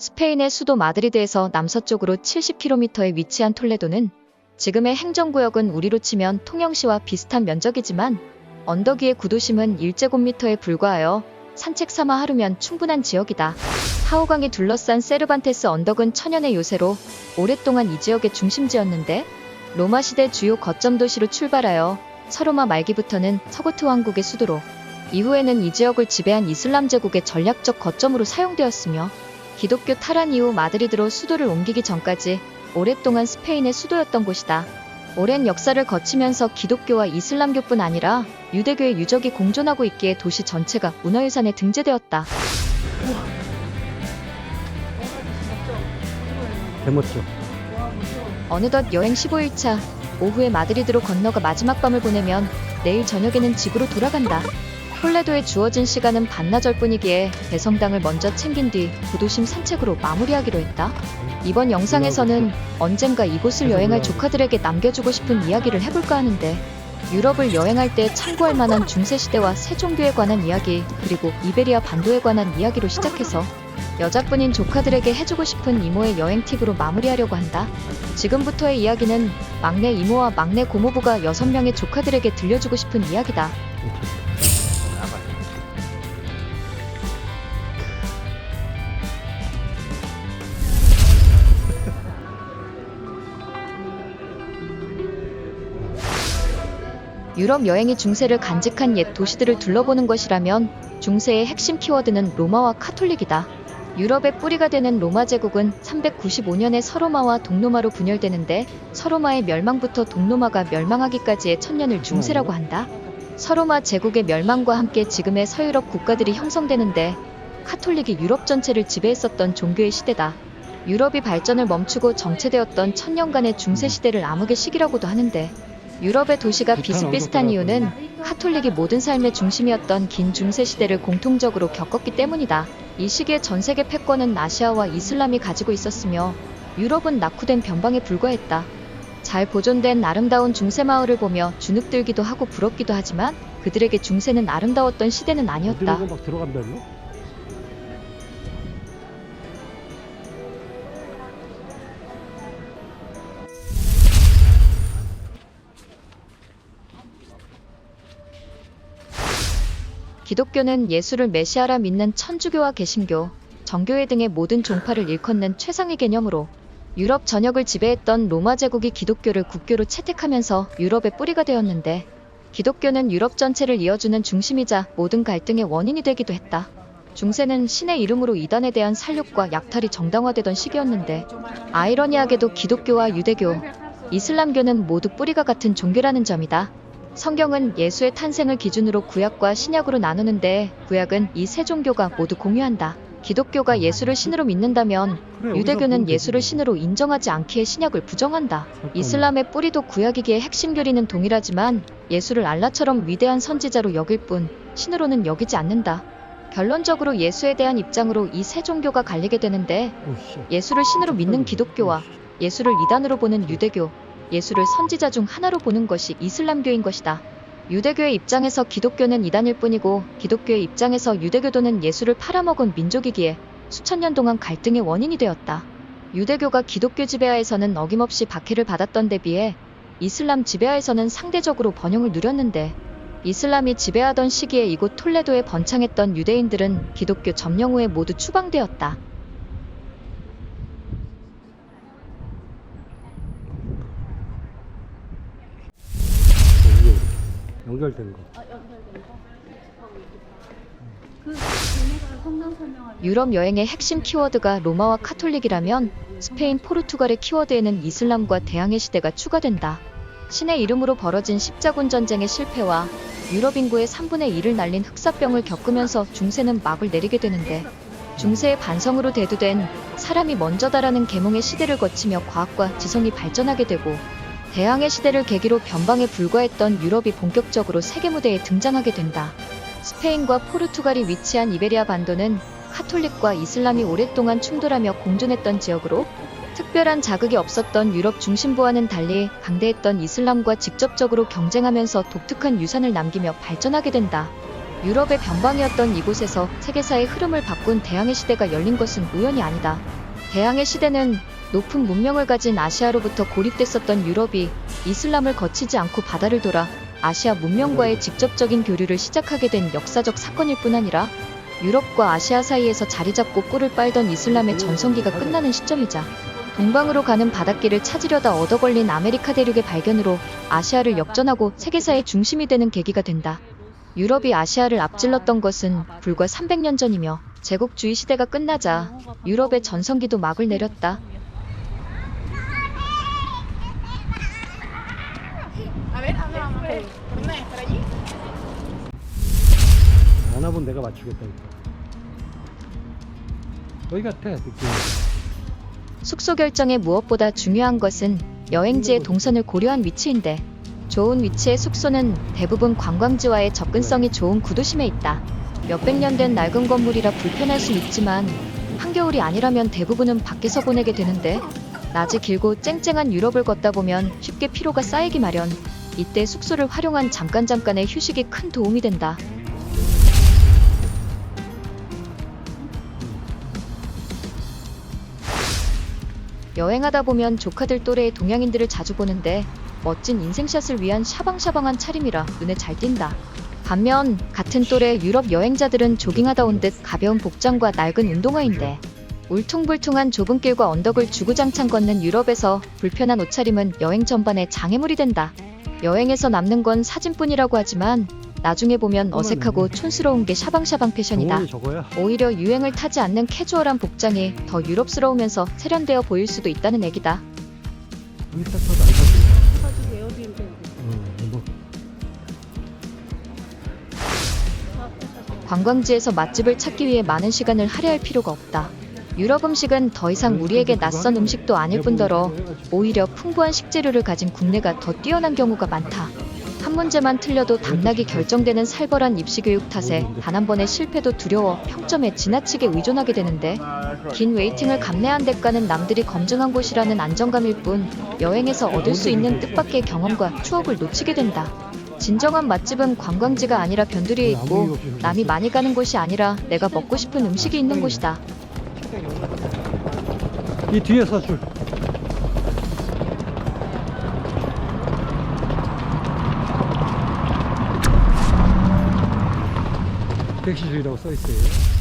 스페인의 수도 마드리드에서 남서쪽으로 70km에 위치한 톨레도는 지금의 행정구역은 우리로 치면 통영시와 비슷한 면적이지만 언덕 위의 구도심은 1제곱미터에 불과하여 산책 삼아 하루면 충분한 지역이다. 하우강이 둘러싼 세르반테스 언덕은 천연의 요새로 오랫동안 이 지역의 중심지였는데 로마 시대 주요 거점 도시로 출발하여 서로마 말기부터는 서고트 왕국의 수도로 이후에는 이 지역을 지배한 이슬람 제국의 전략적 거점으로 사용되었으며 기독교 탈환 이후 마드리드로 수도를 옮기기 전까지 오랫동안 스페인의 수도였던 곳이다. 오랜 역사를 거치면서 기독교와 이슬람교뿐 아니라 유대교의 유적이 공존하고 있기에 도시 전체가 문화유산에 등재되었다. 개멋져. 어느덧 여행 15일차 오후에 마드리드로 건너가 마지막 밤을 보내면 내일 저녁에는 집으로 돌아간다. 톨레도에 주어진 시간은 반나절 뿐이기에 배성당을 먼저 챙긴 뒤 구도심 산책으로 마무리하기로 했다. 이번 영상에서는 언젠가 이곳을 여행할 조카들에게 남겨주고 싶은 이야기를 해볼까 하는데 유럽을 여행할 때 참고할 만한 중세시대와 세종교에 관한 이야기 그리고 이베리아 반도에 관한 이야기로 시작해서 여자뿐인 조카들에게 해주고 싶은 이모의 여행 팁으로 마무리하려고 한다. 지금부터의 이야기는 막내 이모와 막내 고모부가 6명의 조카들에게 들려주고 싶은 이야기다. 유럽 여행이 중세를 간직한 옛 도시들을 둘러보는 것이라면 중세의 핵심 키워드는 로마와 카톨릭이다. 유럽의 뿌리가 되는 로마 제국은 395년에 서로마와 동로마로 분열되는데 서로마의 멸망부터 동로마가 멸망하기까지의 천년을 중세라고 한다. 서로마 제국의 멸망과 함께 지금의 서유럽 국가들이 형성되는데 카톨릭이 유럽 전체를 지배했었던 종교의 시대다. 유럽이 발전을 멈추고 정체되었던 천년간의 중세 시대를 암흑의 시기라고도 하는데 유럽의 도시가 비슷비슷한 이유는 카톨릭이 모든 삶의 중심이었던 긴 중세 시대를 공통적으로 겪었기 때문이다. 이 시기에 전 세계 패권은 아시아와 이슬람이 가지고 있었으며 유럽은 낙후된 변방에 불과했다. 잘 보존된 아름다운 중세 마을을 보며 주눅들기도 하고 부럽기도 하지만 그들에게 중세는 아름다웠던 시대는 아니었다. 기독교는 예수를 메시아라 믿는 천주교와 개신교, 정교회 등의 모든 종파를 일컫는 최상위 개념으로 유럽 전역을 지배했던 로마 제국이 기독교를 국교로 채택하면서 유럽의 뿌리가 되었는데 기독교는 유럽 전체를 이어주는 중심이자 모든 갈등의 원인이 되기도 했다. 중세는 신의 이름으로 이단에 대한 살육과 약탈이 정당화되던 시기였는데 아이러니하게도 기독교와 유대교, 이슬람교는 모두 뿌리가 같은 종교라는 점이다. 성경은 예수의 탄생을 기준으로 구약과 신약으로 나누는데 구약은 이 세 종교가 모두 공유한다. 기독교가 예수를 신으로 믿는다면 그래, 유대교는 예수를 신으로 인정하지 않기에 신약을 부정한다. 잠깐만. 이슬람의 뿌리도 구약이기에 핵심 교리는 동일하지만 예수를 알라처럼 위대한 선지자로 여길 뿐 신으로는 여기지 않는다. 결론적으로 예수에 대한 입장으로 이 세 종교가 갈리게 되는데. 예수를 신으로 믿는 기독교와 예수를 이단으로 보는 유대교, 예수를 선지자 중 하나로 보는 것이 이슬람교인 것이다. 유대교의 입장에서 기독교는 이단일 뿐이고 기독교의 입장에서 유대교도는 예수를 팔아먹은 민족이기에 수천 년 동안 갈등의 원인이 되었다. 유대교가 기독교 지배하에서는 어김없이 박해를 받았던 데 비해 이슬람 지배하에서는 상대적으로 번영을 누렸는데 이슬람이 지배하던 시기에 이곳 톨레도에 번창했던 유대인들은 기독교 점령 후에 모두 추방되었다. 여기 연결된 거. 유럽 여행의 핵심 키워드가 로마와 카톨릭이라면 스페인, 포르투갈의 키워드에는 이슬람과 대항해 시대가 추가된다. 신의 이름으로 벌어진 십자군 전쟁의 실패와 유럽 인구의 3분의 1을 날린 흑사병을 겪으면서 중세는 막을 내리게 되는데 중세의 반성으로 대두된 사람이 먼저다라는 계몽의 시대를 거치며 과학과 지성이 발전하게 되고 대항해 시대를 계기로 변방에 불과했던 유럽이 본격적으로 세계 무대에 등장하게 된다. 스페인과 포르투갈이 위치한 이베리아 반도는 카톨릭과 이슬람이 오랫동안 충돌하며 공존했던 지역으로 특별한 자극이 없었던 유럽 중심부와는 달리 강대했던 이슬람과 직접적으로 경쟁하면서 독특한 유산을 남기며 발전하게 된다. 유럽의 변방이었던 이곳에서 세계사의 흐름을 바꾼 대항해 시대가 열린 것은 우연이 아니다. 대항해 시대는 높은 문명을 가진 아시아로부터 고립됐었던 유럽이 이슬람을 거치지 않고 바다를 돌아 아시아 문명과의 직접적인 교류를 시작하게 된 역사적 사건일 뿐 아니라 유럽과 아시아 사이에서 자리 잡고 꿀을 빨던 이슬람의 전성기가 끝나는 시점이자 동방으로 가는 바닷길을 찾으려다 얻어 걸린 아메리카 대륙의 발견으로 아시아를 역전하고 세계사의 중심이 되는 계기가 된다. 유럽이 아시아를 앞질렀던 것은 불과 300년 전이며 제국주의 시대가 끝나자 유럽의 전성기도 막을 내렸다. A ver, ¿a dónde vamos? ¿Por dónde es? ¿Por allí? 안아본 내가 맞추겠다니까. 여기 같아, 느낌. 숙소 결정에 무엇보다 중요한 것은 여행지의 동선을 고려한 위치인데 좋은 위치의 숙소는 대부분 관광지와의 접근성이 좋은 구도심에 있다. 몇백 년 된 낡은 건물이라 불편할 순 있지만 한겨울이 아니라면 대부분은 밖에서 보내게 되는데 낮이 길고 쨍쨍한 유럽을 걷다 보면 쉽게 피로가 쌓이기 마련. 이때 숙소를 활용한 잠깐 잠깐의 휴식이 큰 도움이 된다. 여행하다 보면 조카들 또래의 동양인들을 자주 보는데 멋진 인생샷을 위한 샤방샤방한 차림이라 눈에 잘 띈다. 반면 같은 또래 유럽 여행자들은 조깅하다 온 듯 가벼운 복장과 낡은 운동화인데 울퉁불퉁한 좁은 길과 언덕을 주구장창 걷는 유럽에서 불편한 옷차림은 여행 전반의 장애물이 된다. 여행에서 남는 건 사진뿐이라고 하지만 나중에 보면 어색하고 촌스러운 게 샤방샤방 패션이다. 오히려 유행을 타지 않는 캐주얼한 복장이 더 유럽스러우면서 세련되어 보일 수도 있다는 얘기다. 관광지에서 맛집을 찾기 위해 많은 시간을 할애할 필요가 없다. 유럽 음식은 더 이상 우리에게 낯선 음식도 아닐 뿐더러 오히려 풍부한 식재료를 가진 국내가 더 뛰어난 경우가 많다. 한 문제만 틀려도 당락이 결정되는 살벌한 입시 교육 탓에 단 한 번의 실패도 두려워 평점에 지나치게 의존하게 되는데 긴 웨이팅을 감내한 대가는 남들이 검증한 곳이라는 안정감일 뿐 여행에서 얻을 수 있는 뜻밖의 경험과 추억을 놓치게 된다. 진정한 맛집은 관광지가 아니라 변두리에 있고 남이 많이 가는 곳이 아니라 내가 먹고 싶은 음식이 있는 곳이다. 이 뒤에 사줄. 택시 줄이라고 써 있어요.